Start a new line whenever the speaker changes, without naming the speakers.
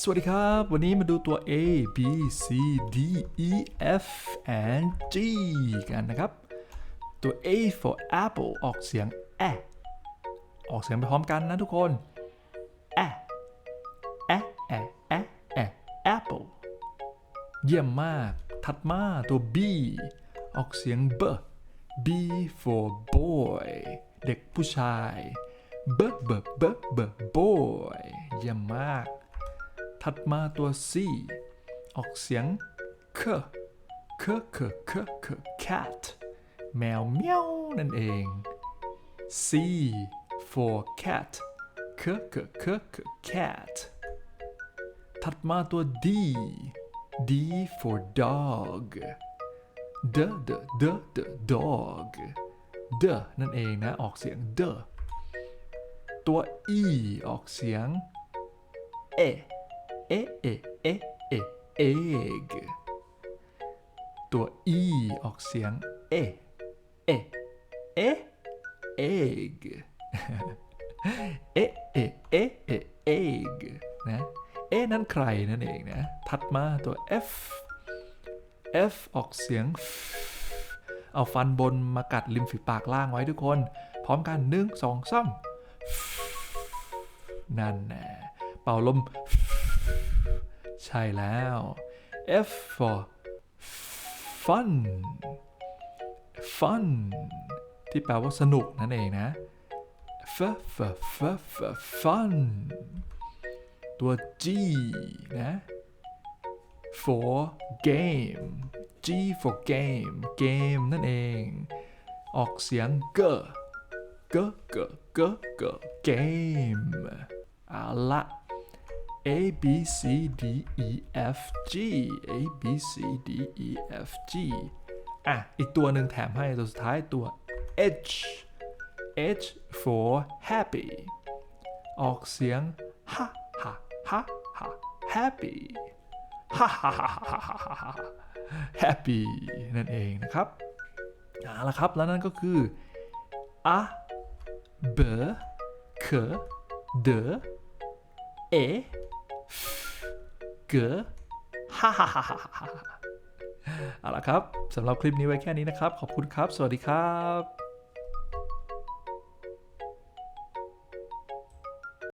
สวัสดีครับ วันนี้มาดูตัว A B C D E F and G กันนะครับ ตัว A for apple ออกเสียงแอออกเสียงไปพร้อมกันนะทุกคนแอแอแอแอแอ apple เยี่ยมมาก ถัดมาตัว B ออกเสียงเบ B for boy เด็กผู้ชายเบเบเบเบ boy เยี่ยมมาก ถัดมาตัว C ออกเสียงเคเคเคเคเค cat แมวเมียวนั่นเอง C for cat เคเคเคเค cat ถัดมาตัว D D for dog d d d d dog d นั่นเองนะ ออกเสียง d ตัว E ออกเสียง เอ เอเอเอเอ egg ตัว e ออกเสียงเอเอเอ egg เอเอเอเอ egg นะเอนั้นใครนั่นเองนะ ถัดมาตัว f f ออกเสียง เอาฟันบนมากัดริมฝีปากล่างไว้ทุกคน พร้อมกันหนึ่งสองสามนั่นน่เป่าลม ใช่แล้ว F for fun fun ที่แปลว่าสนุกนั่นเองนะ F F F F fun ตัว G นะ for game G for game game นั่นเอง ออกเสียงเกเกเกเกเก game เอาละ A B C D E F G A B C D E F G อะ อีกตัวหนึ่งแถมให้ตัวสุดท้ายตัว H H for happy ออกเสียงฮ่าฮ่าฮ่าฮ่า happy ฮ่าฮ่าฮ่าฮ่าฮ่าฮ่า happy นั่นเองนะครับเอาละครับ แล้วนั่นก็คือ a b k d e เก๋ฮ่าฮ่าฮ่าฮ่าฮ่าเอาละครับสำหรับคลิปนี้ไว้แค่นี้นะครับ ขอบคุณครับ สวัสดีครับ